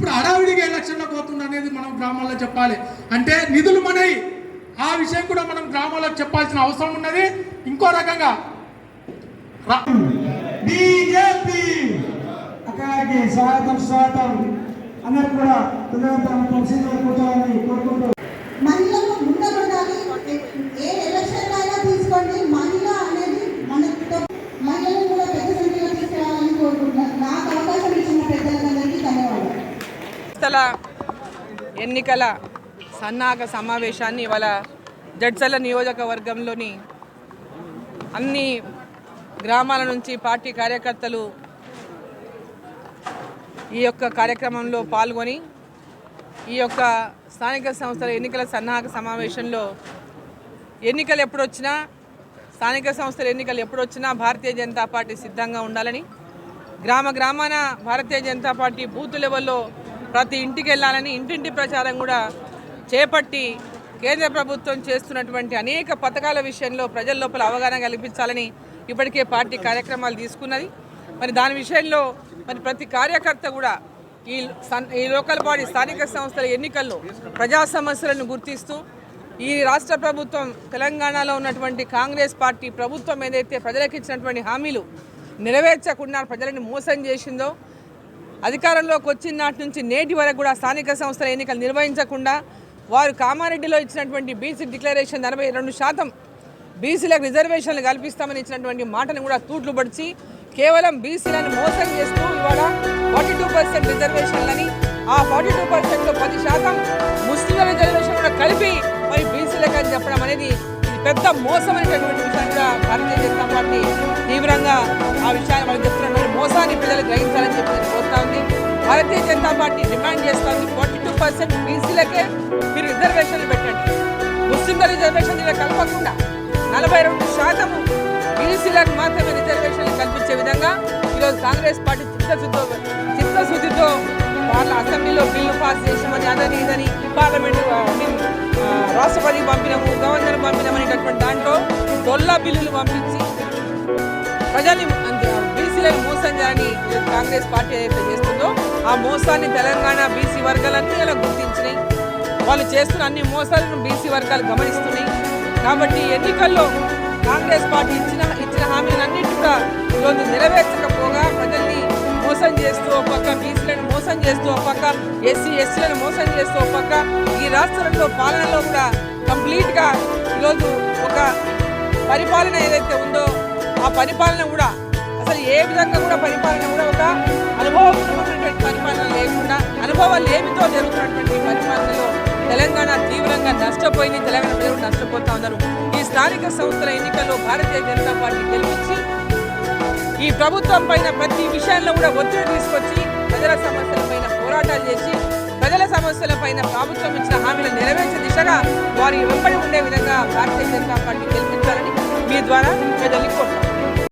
ఇప్పుడు హడావిడిగా ఎలక్షన్లో పోతుంది అనేది మనం గ్రామాల్లో చెప్పాలి. అంటే నిధులు మనవి ఆ విషయం కూడా మనం గ్రామాల్లో చెప్పాల్సిన అవసరం ఉన్నది. ఇంకో రకంగా రా- బీజేపీ. అక్కడికి స్వాగతం స్వాగతం. అందరూ కూడా తొందరగా కూర్చోవాలని కోరుకుంటూ సంస్థల ఎన్నికల సన్నాహక సమావేశాన్ని ఇవాళ జడ్చల్ల నియోజకవర్గంలోని అన్ని గ్రామాల నుంచి పార్టీ కార్యకర్తలు ఈ యొక్క కార్యక్రమంలో పాల్గొని ఈ యొక్క స్థానిక సంస్థల ఎన్నికల సన్నాహక సమావేశంలో ఎన్నికలు ఎప్పుడు వచ్చినా స్థానిక సంస్థల ఎన్నికలు ఎప్పుడు వచ్చినా భారతీయ జనతా పార్టీ సిద్ధంగా ఉండాలని గ్రామ గ్రామాన భారతీయ జనతా పార్టీ బూత్ లెవెల్లో ప్రతి ఇంటికి వెళ్ళాలని ఇంటింటి ప్రచారం కూడా చేపట్టి కేంద్ర ప్రభుత్వం చేస్తున్నటువంటి అనేక పథకాల విషయంలో ప్రజల లోపల అవగాహన కల్పించాలని ఇప్పటికే పార్టీ కార్యక్రమాలు తీసుకున్నది. మరి దాని విషయంలో మరి ప్రతి కార్యకర్త కూడా ఈ ఈ లోకల్ బాడీ స్థానిక సంస్థల ఎన్నికల్లో ప్రజా సమస్యలను గుర్తిస్తూ ఈ రాష్ట్ర ప్రభుత్వం తెలంగాణలో ఉన్నటువంటి కాంగ్రెస్ పార్టీ ప్రభుత్వం ఏదైతే ప్రజలకు ఇచ్చినటువంటి హామీలు నెరవేర్చకుండా ప్రజలను మోసం చేసిందో అధికారంలోకి వచ్చిన నాటి నుంచి నేటి వరకు కూడా స్థానిక సంస్థల ఎన్నికలు నిర్వహించకుండా వారు కామారెడ్డిలో ఇచ్చినటువంటి బీసీ డిక్లరేషన్ నలభై రెండు శాతం బీసీలకు రిజర్వేషన్లు కల్పిస్తామని ఇచ్చినటువంటి మాటను కూడా తూట్లు పడిచి కేవలం బీసీలను మోసం చేస్తూ ఇవాళ ఫార్టీ టూ పర్సెంట్ రిజర్వేషన్లని ఆ ఫార్టీ టూ పర్సెంట్లో పది శాతం ముస్లింల రిజర్వేషన్ కూడా కలిపి మరి బీసీలకు అని చెప్పడం అనేది పెద్ద మోసమైనటువంటి విషయాన్ని కూడా భారతీయ జనతా పార్టీ తీవ్రంగా ఆ విషయాన్ని వాళ్ళు చెప్తున్నటువంటి మోసాన్ని పిల్లలు గ్రహించాలని చెప్పి భారతీయ జనతా పార్టీ డిమాండ్ చేస్తుంది. ఫార్టీ టూ పర్సెంట్ బీసీలకే మీరు రిజర్వేషన్లు పెట్టండి. ముస్లింల రిజర్వేషన్ ఇలా కలపకుండా నలభై రెండు శాతము బీసీలకు మాత్రమే రిజర్వేషన్లు కల్పించే విధంగా ఈరోజు కాంగ్రెస్ పార్టీ చిత్తశుద్ధితో చిత్తశుద్ధితో వాళ్ళ అసెంబ్లీలో బిల్లు పాస్ చేసామని అదని ఇదని పార్లమెంటు రాష్ట్రపతికి పంపినాము గవర్నర్ పంపినామనేటటువంటి దాంట్లో డొల్లా బిల్లులు పంపించి ప్రజల్ని బీసీలను మోసం చేయాలని కాంగ్రెస్ పార్టీ ఏదైతే చేస్తుందో ఆ మోసాన్ని తెలంగాణ బీసీ వర్గాలన్నీ ఇలా గుర్తించినాయి? వాళ్ళు చేస్తున్న అన్ని మోసాలను బీసీ వర్గాలు గమనిస్తున్నాయి. కాబట్టి ఎన్నికల్లో కాంగ్రెస్ పార్టీ ఇచ్చిన ఇచ్చిన హామీలన్నింటి కూడా ఈరోజు నెరవేర్చకపోగా ప్రజల్ని మోసం చేస్తూ ఒక పక్క బీసీలను మోసం చేస్తూ ఒక పక్క ఎస్సీ ఎస్సీలను మోసం చేస్తూ ఒక పక్క ఈ రాష్ట్రంలో పాలనలో కూడా కంప్లీట్గా ఈరోజు ఒక పరిపాలన ఏదైతే ఉందో ఆ పరిపాలన కూడా అసలు ఏ విధంగా కూడా పరిపాలన కూడా ఒక అనుభవం అనుభవాలు ఏమిటో జరుగుతున్నటువంటి పరిపాలనలో తెలంగాణ తీవ్రంగా నష్టపోయింది. తెలంగాణ ప్రజలు నష్టపోతా ఉన్నారు. ఈ స్థానిక సంస్థల ఎన్నికల్లో భారతీయ జనతా పార్టీ గెలిపించి ఈ ప్రభుత్వం పైన ప్రతి విషయంలో కూడా ఒత్తిడి తీసుకొచ్చి ప్రజల సమస్యల పైన పోరాటాలు చేసి ప్రజల సమస్యల పైన ప్రభుత్వం ఇచ్చిన హామీలు నెరవేర్చే దిశగా వారి వెంబడి ఉండే విధంగా భారతీయ జనతా పార్టీ గెలిపించాలని మీ ద్వారా ప్రజల్ని కోరుతాం